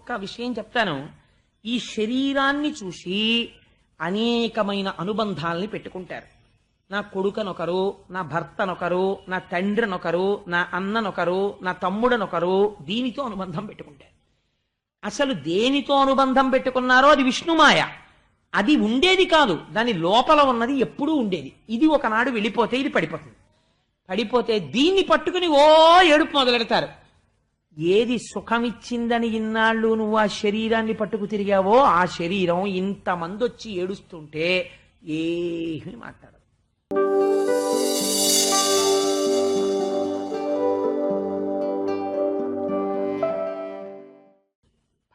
ఒక్క విషయం చెప్తాను. ఈ శరీరాన్ని చూసి అనేకమైన అనుబంధాల్ని పెట్టుకుంటారు. నా కొడుకనొకరు నా భర్తనొకరు నా తండ్రినొకరు నా అన్ననొకరు నా తమ్ముడనొకరు దీనితో అనుబంధం పెట్టుకుంటారు. అసలు దేనితో అనుబంధం పెట్టుకున్నారో అది విష్ణుమాయ. అది ఉండేది కాదు. దాని లోపల ఉన్నది ఎప్పుడూ ఉండేది. ఇది ఒకనాడు వెళ్ళిపోతే ఇది పడిపోతుంది. పడిపోతే దీన్ని పట్టుకుని ఓ ఏడుపు మొదలెడతారు. ఏది సుఖమిచ్చిందని ఇన్నాళ్ళు నువ్వు ఆ శరీరాన్ని పట్టుకు తిరిగావో ఆ శరీరం ఇంతమంది వచ్చి ఏడుస్తుంటే ఏమీ మాట్లాడదు.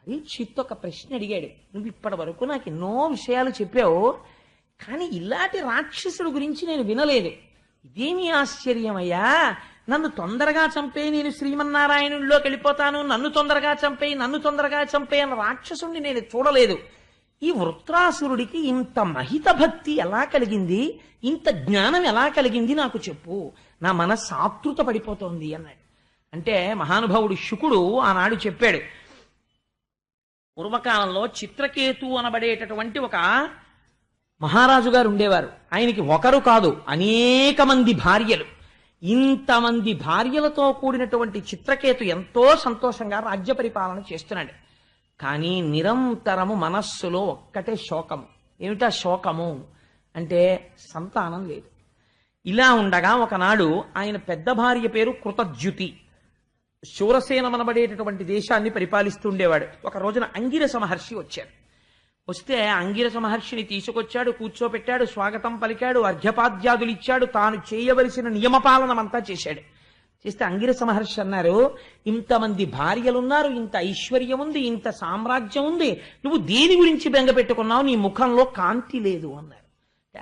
పరీక్షిత్ ఒక ప్రశ్న అడిగాడు. నువ్వు ఇప్పటి వరకు నాకు ఎన్నో విషయాలు చెప్పావు కానీ ఇలాంటి రాక్షసుడు గురించి నేను వినలేదు. ఇదేమి ఆశ్చర్యమయ్యా? నన్ను తొందరగా చంపే నేను శ్రీమన్నారాయణుల్లోకి వెళ్ళిపోతాను నన్ను తొందరగా చంపే నన్ను తొందరగా చంపే అన్న రాక్షసుడిని నేను చూడలేదు. ఈ వృత్రాసురుడికి ఇంత మహిత భక్తి ఎలా కలిగింది? ఇంత జ్ఞానం ఎలా కలిగింది నాకు చెప్పు. నా మనస్సు ఆతృత పడిపోతోంది అన్నాడు. అంటే మహానుభావుడు శుకుడు ఆనాడు చెప్పాడు పూర్వకాలంలో చిత్రకేతు అనబడేటటువంటి ఒక మహారాజు గారు ఉండేవారు. ఆయనకి ఒకరు కాదు అనేక మంది భార్యలు. ఇంతమంది భార్యలతో కూడినటువంటి చిత్రకేతు ఎంతో సంతోషంగా రాజ్య పరిపాలన చేస్తున్నాడు. కానీ నిరంతరము మనస్సులో ఒక్కటే శోకము. ఏమిటా శోకము? అంటే సంతానం లేదు. ఇలా ఉండగా ఒకనాడు ఆయన పెద్ద భార్య పేరు కృతజ్యుతి. శూరసేనమనబడేటటువంటి దేశాన్ని పరిపాలిస్తుండేవాడు ఒక రోజున అంగిరస మహర్షి వచ్చారు. వస్తే అంగిరస మహర్షిని తీసుకొచ్చాడు కూర్చోపెట్టాడు స్వాగతం పలికాడు అర్ఘ్యపాద్యాదులు ఇచ్చాడు తాను చేయవలసిన నియమపాలనమంతా చేశాడు. చేస్తే అంగిరస మహర్షి అన్నారు ఇంతమంది భార్యలున్నారు ఇంత ఐశ్వర్యం ఉంది ఇంత సామ్రాజ్యం ఉంది నువ్వు దేని గురించి బెంగ పెట్టుకున్నావు నీ ముఖంలో కాంతి లేదు అన్నారు.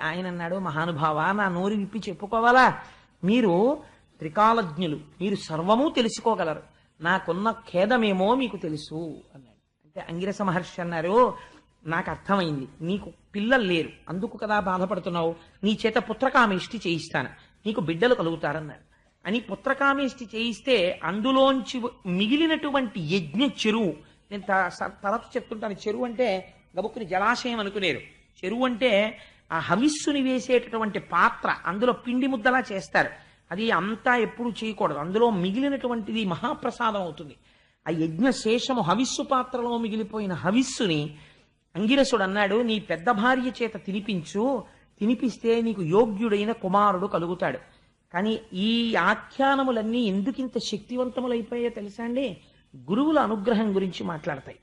ఆయన అన్నాడు మహానుభావ నా నోరు విప్పి చెప్పుకోవాలా? మీరు త్రికాలజ్ఞులు మీరు సర్వము తెలుసుకోగలరు. నాకున్న ఖేదమేమో మీకు తెలుసు అన్నాడు. అంటే అంగిరస మహర్షి అన్నారు నాకు అర్థమైంది నీకు పిల్లలు లేరు. అందుకు కదా బాధపడుతున్నావు? నీ చేత పుత్రకామేష్టి చేయిస్తాను. నీకు బిడ్డలు కలుగుతారన్నారు. అని పుత్రకామేష్టి చేయిస్తే అందులోంచి మిగిలినటువంటి యజ్ఞ చెరువు నేను త- తరచు చెప్తుంటాను. చెరువు అంటే గబుక్కుని జలాశయం అనుకునేరు. చెరువు అంటే ఆ హవిస్సుని వేసేటటువంటి పాత్ర. అందులో పిండి ముద్దలా చేస్తారు. అది అంతా ఎప్పుడు చేయకూడదు. అందులో మిగిలినటువంటిది మహాప్రసాదం అవుతుంది. ఆ యజ్ఞ శేషము హవిస్సు పాత్రలో మిగిలిపోయిన హవిస్సుని అంగిరసుడు అన్నాడు నీ పెద్ద భార్య చేత తినిపించు తినిపిస్తే నీకు యోగ్యుడైన కుమారుడు కలుగుతాడు. కానీ ఈ ఆఖ్యానములన్నీ ఎందుకింత శక్తివంతములైపోయాయో తెలుసా అండి? గురువుల అనుగ్రహం గురించి మాట్లాడతాయి.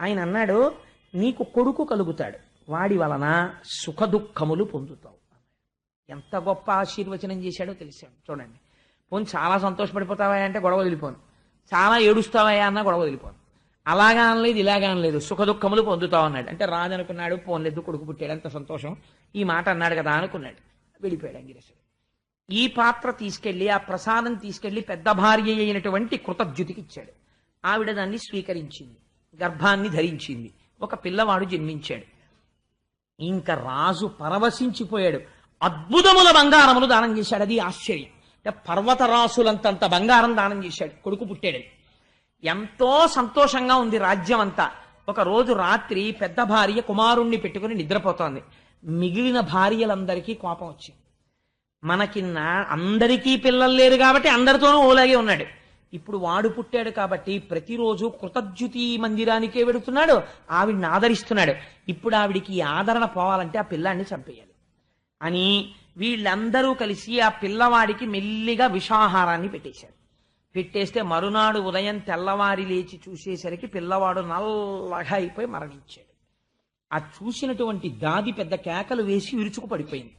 ఆయన అన్నాడు నీకు కొడుకు కలుగుతాడు వాడి వలన సుఖదుఖములు పొందుతావు. ఎంత గొప్ప ఆశీర్వచనం చేశాడో తెలిసాడు. చూడండి. పోను చాలా సంతోషపడిపోతావా అంటే గొడవ వదిలిపోను. చాలా ఏడుస్తావా అన్నా గొడవ వదిలిపోను. అలాగా అనలేదు ఇలాగా అనలేదు. సుఖ దుఃఖములు పొందుతావు అన్నాడు అంటే రాజు అనుకున్నాడు పోన్లేదు కొడుకు పుట్టాడు అంత సంతోషం. ఈ మాట అన్నాడు కదా అనుకున్నాడు. వెళ్ళిపోయాడు అంగిరేశుడు ఈ పాత్ర తీసుకెళ్ళి ఆ ప్రసాదం తీసుకెళ్ళి పెద్ద భార్య అయినటువంటి కృతజ్యుతికి ఇచ్చాడు ఆవిడ దాన్ని స్వీకరించింది గర్భాన్ని ధరించింది. ఒక పిల్లవాడు జన్మించాడు. ఇంకా రాజు పరవశించిపోయాడు. అద్భుతముల బంగారములు దానం చేశాడు. అది ఆశ్చర్యం. అంటే పర్వత బంగారం దానం చేశాడు. కొడుకు పుట్టాడు. ఎంతో సంతోషంగా ఉంది రాజ్యం అంతా ఒక రోజు రాత్రి పెద్ద భార్య కుమారుణ్ణి పెట్టుకుని నిద్రపోతోంది. మిగిలిన భార్యలందరికీ కోపం వచ్చింది. మనకి నా అందరికీ పిల్లలు లేరు కాబట్టి అందరితోనూ ఓలాగే ఉన్నాడు. ఇప్పుడు వాడు పుట్టాడు కాబట్టి ప్రతిరోజు కృతజ్యుతి మందిరానికే వెడుతున్నాడు ఆవిడ్ని ఆదరిస్తున్నాడు. ఇప్పుడు ఆవిడికి ఆదరణ పోవాలంటే ఆ పిల్లాన్ని చంపేయాలి. అని వీళ్ళందరూ కలిసి ఆ పిల్లవాడికి మెల్లిగా విషాహారాన్ని పెట్టేశారు. పెట్టేస్తే మరునాడు ఉదయం తెల్లవారి లేచి చూసేసరికి పిల్లవాడు నల్లగా అయిపోయి మరణించాడు. ఆ చూసినటువంటి దాది పెద్ద కేకలు వేసి విరుచుకు పడిపోయింది.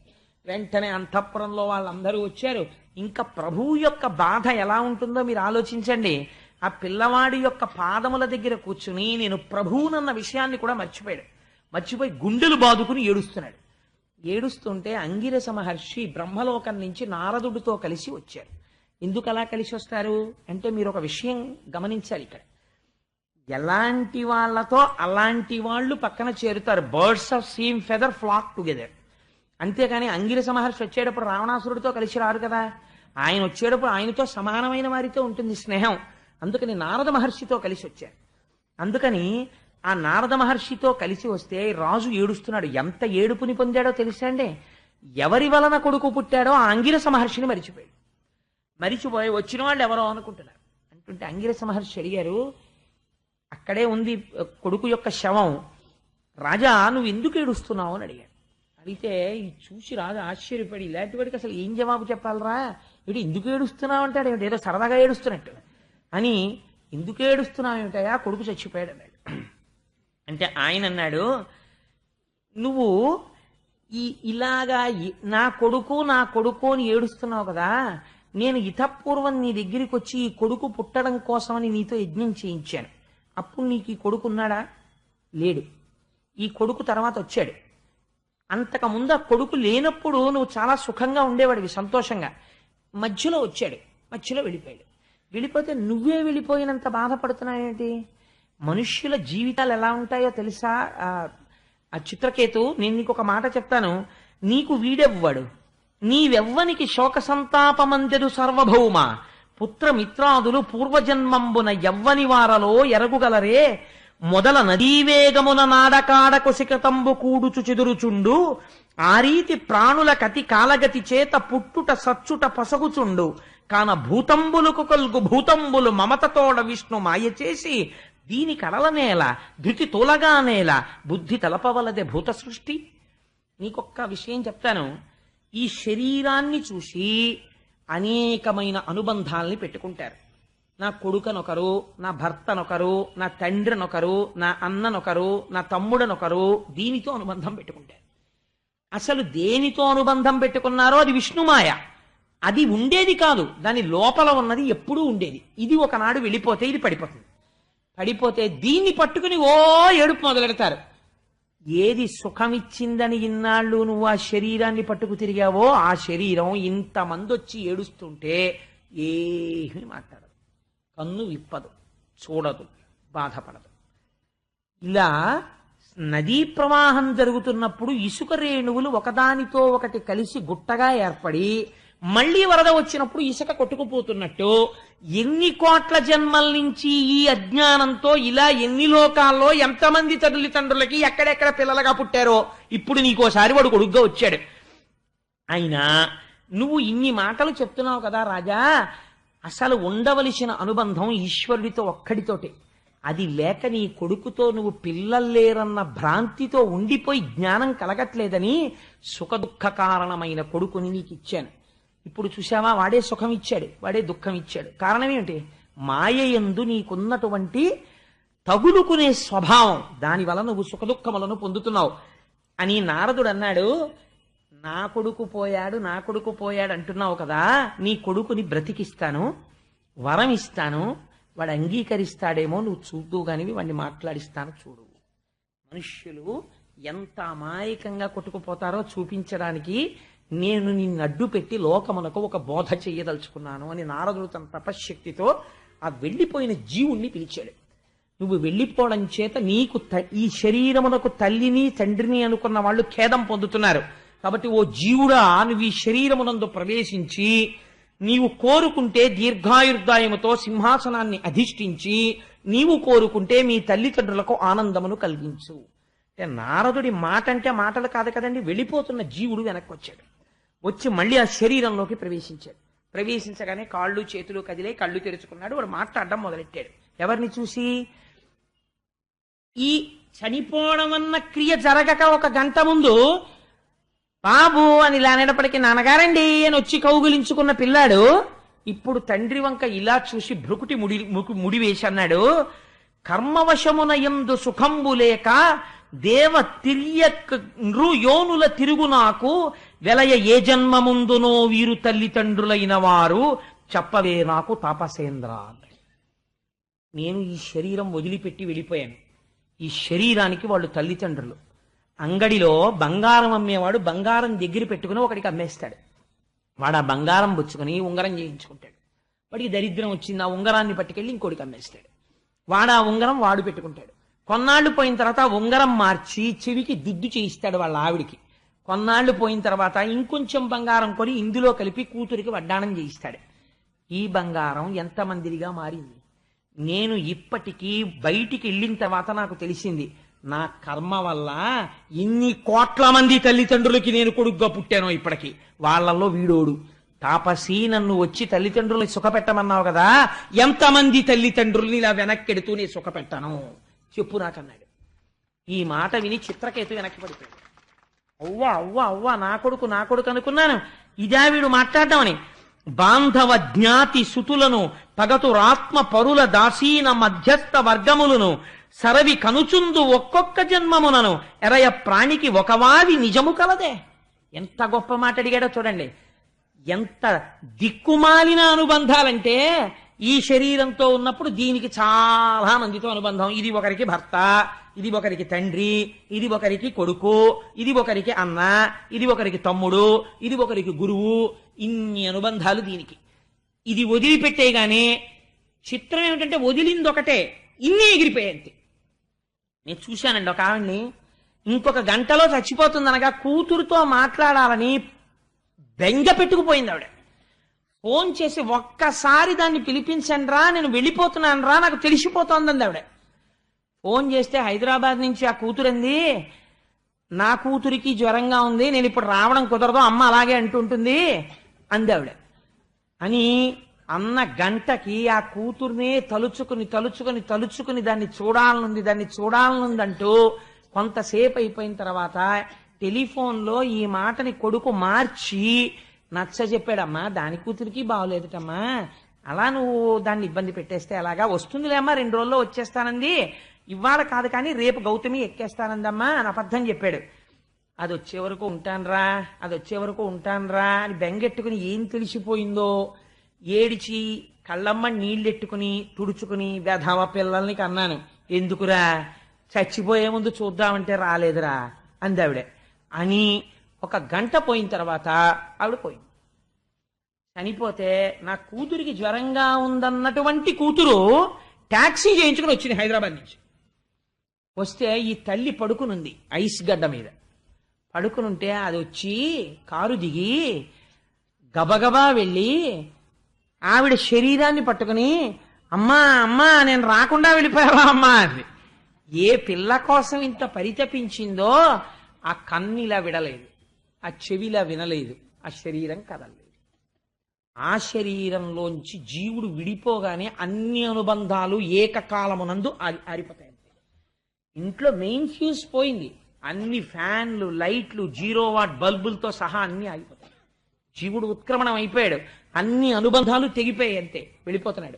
వెంటనే అంతఃపురంలో వాళ్ళందరూ వచ్చారు. ఇంకా ప్రభువు యొక్క బాధ ఎలా ఉంటుందో మీరు ఆలోచించండి. ఆ పిల్లవాడి యొక్క పాదముల దగ్గర కూర్చుని నేను ప్రభువునన్న విషయాన్ని కూడా మర్చిపోయాడు. మర్చిపోయి గుండెలు బాదుకుని ఏడుస్తున్నాడు. ఏడుస్తుంటే అంగిరస మహర్షి బ్రహ్మలోకం నుంచి నారదుడితో కలిసి వచ్చారు. ఎందుకు అలా కలిసి వస్తారు అంటే మీరు ఒక విషయం గమనించాలి ఇక్కడ. ఎలాంటి వాళ్ళతో అలాంటి వాళ్ళు పక్కన చేరుతారు. Birds of same feather flock together. అంతేకాని అంగిరస మహర్షి వచ్చేటప్పుడు రావణాసురుడితో కలిసి రారు కదా. ఆయన వచ్చేటప్పుడు ఆయనతో సమానమైన వారితో ఉంటుంది స్నేహం. అందుకని నారద మహర్షితో కలిసి వచ్చారు. అందుకని ఆ నారద మహర్షితో కలిసి వస్తే రాజు ఏడుస్తున్నాడు. ఎంత ఏడుపుని పొందాడో తెలుసా అండి? ఎవరి వలన కొడుకు పుట్టాడో ఆ అంగిరస మహర్షిని మరిచిపోయాడు. మరిచిపోయి వచ్చిన వాళ్ళు ఎవరో అనుకుంటున్నారు. అంటుంటే అంగిరస మహర్షి అడిగారు అక్కడే ఉంది కొడుకు యొక్క శవం. రాజా నువ్వు ఎందుకు ఏడుస్తున్నావు? అని అడిగాడు. అడిగితే ఇది చూసి రాజు ఆశ్చర్యపడి ఇలాంటి వాడికి అసలు ఏం జవాబు చెప్పాలరా? వీడు ఎందుకు ఏడుస్తున్నావు అంటాడు? ఏమిటి? ఏదో సరదాగా ఏడుస్తున్నట్టు. అని ఎందుకు ఏడుస్తున్నావు ఏమిటయా కొడుకు చచ్చిపోయాడు అన్నాడు. అంటే ఆయన అన్నాడు నువ్వు ఈ ఇలాగా నా కొడుకు నా కొడుకు అని ఏడుస్తున్నావు కదా నేను ఇతపూర్వం నీ దగ్గరికి వచ్చి ఈ కొడుకు పుట్టడం కోసమని నీతో యజ్ఞం చేయించాను. అప్పుడు నీకు ఈ కొడుకు ఉన్నాడా లేడు. ఈ కొడుకు తర్వాత వచ్చాడు. అంతకుముందు ఆ కొడుకు లేనప్పుడు నువ్వు చాలా సుఖంగా ఉండేవాడివి సంతోషంగా. మధ్యలో వచ్చాడు. మధ్యలో వెళ్ళిపోయాడు. వెళ్ళిపోతే నువ్వే వెళ్ళిపోయినంత బాధపడుతున్నావేంటి? మనుష్యుల జీవితాలు ఎలా ఉంటాయో తెలుసా? ఆ, ఆ చిత్రకేతు నేను నీకు ఒక మాట చెప్తాను. నీకు వీడెవ్వడు? నీవెవ్వనికి శోక సంతాపమందెడు సర్వభౌమ. పుత్రమిత్రాదులు పూర్వజన్మంబున ఎవ్వని వారలో ఎరగుగలరే. మొదల నదీవేగమున నాడకాడ కొసికతంబు కూడుచు చెదురుచుండు. ఆ రీతి ప్రాణుల కతి కాలగతి చేత పుట్టుట సచ్చుట పసగుచుండు. కాన భూతంబులకు కల్గు భూతంబులు మమతతోడ విష్ణు మాయ చేసి దీని కడలనేల ధృతి తోలగానేల బుద్ధి తలపవలదే భూత సృష్టి నీకొక్క విషయం చెప్తాను. ఈ శరీరాన్ని చూసి అనేకమైన అనుబంధాల్ని పెట్టుకుంటారు. నా కొడుకనొకరు నా భర్తనొకరు నా తండ్రినొకరు నా అన్ననొకరు నా తమ్ముడనొకరు దీనితో అనుబంధం పెట్టుకుంటారు. అసలు దేనితో అనుబంధం పెట్టుకున్నారో అది విష్ణుమాయ. అది ఉండేది కాదు. దాని లోపల ఉన్నది ఎప్పుడూ ఉండేది. ఇది ఒకనాడు వెళ్ళిపోతే ఇది పడిపోతుంది. పడిపోతే దీన్ని పట్టుకుని ఓ ఏడుపు మొదలెడతారు. ఏది సుఖమిచ్చిందని ఇన్నాళ్ళు నువ్వు ఆ శరీరాన్ని పట్టుకు తిరిగావో ఆ శరీరం ఇంతమంది వచ్చి ఏడుస్తుంటే ఏమీ మాట్లాడదు. కన్ను విప్పదు చూడదు బాధపడదు. ఇలా నదీ ప్రవాహం జరుగుతున్నప్పుడు ఇసుక రేణువులు ఒకదానితో ఒకటి కలిసి గుట్టగా ఏర్పడి మళ్ళీ వరద వచ్చినప్పుడు ఇసుక కొట్టుకుపోతున్నట్టు ఎన్ని కోట్ల జన్మల నుంచి ఈ అజ్ఞానంతో ఇలా ఎన్ని లోకాల్లో ఎంతమంది తల్లిదండ్రులకి ఎక్కడెక్కడ పిల్లలుగా పుట్టారో ఇప్పుడు నీకోసారి వాడు కొడుగ్గా వచ్చాడు. అయినా నువ్వు ఇన్ని మాటలు చెప్తున్నావు కదా రాజా అసలు ఉండవలసిన అనుబంధం ఈశ్వరుడితో ఒక్కడితోటే. అది లేక నీ కొడుకుతో నువ్వు పిల్లల్లేరన్న భ్రాంతితో ఉండిపోయి జ్ఞానం కలగట్లేదని సుఖదుఖ కారణమైన కొడుకుని నీకు ఇచ్చాను ఇప్పుడు చూసావా వాడే సుఖం ఇచ్చాడు వాడే దుఃఖం ఇచ్చాడు. కారణం ఏమిటి? మాయ ఎందు నీకున్నటువంటి తగులుకునే స్వభావం. దానివల్ల నువ్వు సుఖదుఖములను పొందుతున్నావు. అని నారదుడు అన్నాడు నా కొడుకు పోయాడు నా కొడుకు పోయాడు అంటున్నావు కదా? నీ కొడుకుని బ్రతికిస్తాను వరం ఇస్తాను వాడు అంగీకరిస్తాడేమో నువ్వు చూద్దు కానివి వాడిని మాట్లాడిస్తాను చూడు. మనుష్యులు ఎంత అమాయకంగా కొట్టుకుపోతారో చూపించడానికి నేను నిన్ను అడ్డు పెట్టి లోకమునకు ఒక బోధ చెయ్యదలుచుకున్నాను అని నారదుడు తన తపశ్శక్తితో ఆ వెళ్ళిపోయిన జీవుణ్ణి పిలిచాడు. నువ్వు వెళ్ళిపోవడం చేత నీకు ఈ శరీరమునకు తల్లిని తండ్రిని అనుకున్న వాళ్ళు ఖేదం పొందుతున్నారు. కాబట్టి ఓ జీవుడా నువ్వు ఈ శరీరమునందు ప్రవేశించి నీవు కోరుకుంటే దీర్ఘాయుర్దాయముతో సింహాసనాన్ని అధిష్ఠించి నీవు కోరుకుంటే మీ తల్లిదండ్రులకు ఆనందమును కలిగించు. అంటే నారదుడి మాట అంటే మాటలు కాదు కదండి వెళ్ళిపోతున్న జీవుడు వెనక్కి వచ్చాడు వచ్చి మళ్ళీ ఆ శరీరంలోకి ప్రవేశించాడు. ప్రవేశించగానే కాళ్ళు చేతులు కదిలే కళ్ళు తెరుచుకున్నాడు. వాడు మాట్లాడడం మొదలెట్టాడు. ఎవరిని చూసి? ఈ చనిపోవడం అన్న క్రియ జరగక ఒక గంట ముందు బాబు అని ఇలా అనేటప్పటికీ నాన్నగారండి అని వచ్చి కౌగులించుకున్న పిల్లాడు ఇప్పుడు తండ్రి వంక ఇలా చూసి భృకుటి ముడి ముడి వేసి అన్నాడు కర్మవశమున ఎందు సుఖంబు లేక దేవ తిరియక్ నృ యోనుల తిరుగు నాకు వెలయ ఏ జన్మముందునో వీరు తల్లిదండ్రులైన వారు చెప్పవే నాకు తాపసేంద్ర నేను ఈ శరీరం వదిలిపెట్టి వెళ్ళిపోయాను. ఈ శరీరానికి వాళ్ళు తల్లిదండ్రులు. అంగడిలో బంగారం అమ్మేవాడు బంగారం దగ్గర పెట్టుకుని ఒకడికి అమ్మేస్తాడు. వాడు ఆ బంగారం పుచ్చుకొని ఉంగరం చేయించుకుంటాడు. వాడికి దరిద్రం వచ్చింది ఆ ఉంగరాన్ని పట్టుకెళ్ళి ఇంకోటికి అమ్మేస్తాడు. వాడు ఆ ఉంగరం వాడు పెట్టుకుంటాడు. కొన్నాళ్ళు పోయిన తర్వాత ఉంగరం మార్చి చెవికి దిద్దు చేయిస్తాడు వాళ్ళ ఆవిడికి. కొన్నాళ్ళు పోయిన తర్వాత ఇంకొంచెం బంగారం కొని ఇందులో కలిపి కూతురికి వడ్డాణం చేయిస్తాడు. ఈ బంగారం ఎంతమందిరిగా మారింది? నేను ఇప్పటికీ బయటికి వెళ్ళిన తర్వాత నాకు తెలిసింది నా కర్మ వల్ల ఇన్ని కోట్ల మంది తల్లిదండ్రులకి నేను కొడుగ్గా పుట్టాను ఇప్పటికి. వాళ్ళల్లో వీడోడు. తాపసి నన్ను వచ్చి తల్లిదండ్రుల్ని సుఖపెట్టమన్నావు కదా ఎంతమంది తల్లిదండ్రుల్ని ఇలా వెనక్కెడుతూ నేను సుఖపెట్టాను? చెప్పు నాకన్నాడు. ఈ మాట విని చిత్రకేతు వెనక్కి పడిపోయాడు. అవ్వా అవ్వ అవ్వ నా కొడుకు నా కొడుకు అనుకున్నాను. ఇదా వీడు మాట్లాడదామని. బాంధవ జ్ఞాతి సుతులను పగతురాత్మ పరుల దాసీన మధ్యస్థ వర్గములను సరవి కనుచుందు ఒక్కొక్క జన్మమునను ఎరయ ప్రాణికి ఒకవావి నిజము కలదే. ఎంత గొప్ప మాట అడిగాడో చూడండి. ఎంత దిక్కుమాలిన అనుబంధాలంటే ఈ శరీరంతో ఉన్నప్పుడు దీనికి చాలా మందితో అనుబంధం. ఇది ఒకరికి భర్త ఇది ఒకరికి తండ్రి ఇది ఒకరికి కొడుకు ఇది ఒకరికి అన్న ఇది ఒకరికి తమ్ముడు ఇది ఒకరికి గురువు. ఇన్ని అనుబంధాలు దీనికి. ఇది వదిలిపెట్టేగానే చిత్రం ఏమిటంటే వదిలింది ఒకటే ఇన్ని ఎగిరిపోయాయి నేను చూశానండి ఒక ఆవిడ్ని. ఇంకొక గంటలో చచ్చిపోతుందనగా కూతురుతో మాట్లాడాలని బెంగ పెట్టుకుపోయింది ఆవిడ. ఫోన్ చేసి ఒక్కసారి దాన్ని పిలిపించండి రా నేను వెళ్ళిపోతున్నాను రా నాకు తెలిసిపోతోందండి ఆవిడ. ఫోన్ చేస్తే హైదరాబాద్ నుంచి ఆ కూతురంది నా కూతురికి జ్వరంగా ఉంది నేను ఇప్పుడు రావడం కుదరదు అమ్మ అలాగే అంటుంటుంది అంది ఆవిడ. అని అన్న గంటకి ఆ కూతుర్నే తలుచుకుని తలుచుకుని తలుచుకుని దాన్ని చూడాలనుంది దాన్ని చూడాలనుంది అంటూ కొంతసేపు అయిపోయిన తర్వాత టెలిఫోన్లో ఈ మాటని కొడుకు మార్చి నచ్చ చెప్పాడమ్మా. దాని కూతురికి బాగోలేదుటమ్మా. అలా నువ్వు దాన్ని ఇబ్బంది పెట్టేస్తే అలాగా? వస్తుందిలేమ్మా రెండు రోజుల్లో వచ్చేస్తానంది. ఇవాళ కాదు కానీ రేపు గౌతమి ఎక్కేస్తానందమ్మా అని అబద్ధం చెప్పాడు. అది వచ్చే వరకు ఉంటానరా అది వచ్చే వరకు ఉంటానరా అని బెంగెట్టుకుని ఏం తెలిసిపోయిందో? ఏడిచి కళ్ళమ్మ నీళ్ళెట్టుకుని తుడుచుకుని వెధవ పిల్లల్ని కన్నాను. ఎందుకురా? చచ్చిపోయే ముందు చూద్దామంటే రాలేదురా అందావిడే. అని ఒక గంట పోయిన తర్వాత ఆవిడ పోయింది. చనిపోతే నా కూతురికి జ్వరంగా ఉందన్నటువంటి కూతురు ట్యాక్సీ చేయించుకుని వచ్చింది హైదరాబాద్ నుంచి. వస్తే ఈ తల్లి పడుకునుంది ఐస్ గడ్డ మీద. పడుకునుంటే అది వచ్చి కారు దిగి గబగబా వెళ్ళి ఆవిడ శరీరాన్ని పట్టుకుని అమ్మా అమ్మా నేను రాకుండా వెళ్ళిపోయావా అమ్మా అని ఏ పిల్ల కోసం ఇంత పరితపించిందో ఆ కన్నిలా విడలేదు. ఆ చెవిలా వినలేదు. ఆ శరీరం కదలలేదు. ఆ శరీరంలోంచి జీవుడు విడిపోగానే అన్ని అనుబంధాలు ఏకకాలమునందు ఆరి ఆరిపోతాయి ఇంట్లో మెయిన్ ఫ్యూజ్ పోయింది. అన్ని ఫ్యాన్లు లైట్లు జీరో వాట్ బల్బులతో సహా అన్ని ఆగిపోతాయి. జీవుడు ఉత్క్రమణం అయిపోయాడు. అన్ని అనుబంధాలు తెగిపోయాయి అంతే. వెళ్ళిపోతున్నాడు.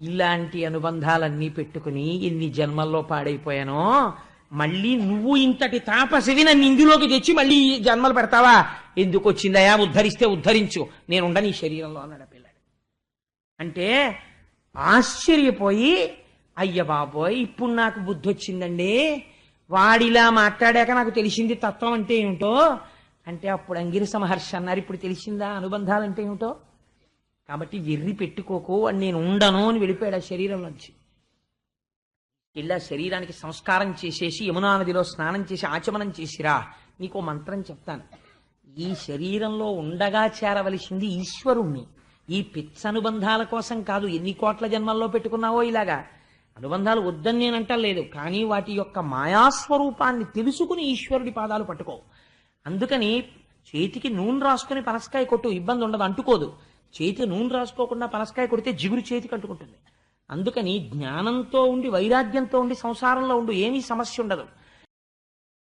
ఇలాంటి అనుబంధాలన్నీ పెట్టుకుని ఎన్ని జన్మల్లో పాడైపోయానో మళ్ళీ నువ్వు ఇంతటి తాపసివి నన్ను ఇందులోకి తెచ్చి మళ్ళీ జన్మలు పెడతావా? ఎందుకు వచ్చిందయా ఉద్ధరిస్తే ఉద్ధరించు. నేను ఉండని ఈ శరీరంలో అన్నాడు పిల్లాడు. అంటే ఆశ్చర్యపోయి అయ్య బాబోయ్ ఇప్పుడు నాకు బుద్ధి వచ్చిందండి. వాడిలా మాట్లాడాక నాకు తెలిసింది తత్వం అంటే ఏమిటో? అంటే అప్పుడు అంగిరస మహర్షి అన్నారు ఇప్పుడు తెలిసిందా అనుబంధాలంటే ఏమిటో? కాబట్టి వెర్రి పెట్టుకోకు అని నేను ఉండను అని వెళ్ళిపోయాడు ఆ శరీరం నుంచి ఇలా శరీరానికి సంస్కారం చేసేసి యమునా నదిలో స్నానం చేసి ఆచమనం చేసిరా. నీకు మంత్రం చెప్తాను. ఈ శరీరంలో ఉండగా చేరవలసింది ఈశ్వరుణ్ణి. ఈ పిచ్చ అనుబంధాల కోసం కాదు ఎన్ని కోట్ల జన్మల్లో పెట్టుకున్నావో ఇలాగా. అనుబంధాలు వద్దని నేను అంటలేదు కానీ వాటి యొక్క మాయాస్వరూపాన్ని తెలుసుకుని ఈశ్వరుడి పాదాలు పట్టుకో. అందుకని చేతికి నూనె రాసుకుని పనసకాయ కొట్టు ఇబ్బంది ఉండదు అంటుకోదు. చేతి నూనె రాసుకోకుండా పనసకాయ కొడితే జిగురు చేతికి అంటుకుంటుంది. అందుకని జ్ఞానంతో ఉండి వైరాగ్యంతో ఉండి సంసారంలో ఉండి ఏమీ సమస్య ఉండదు.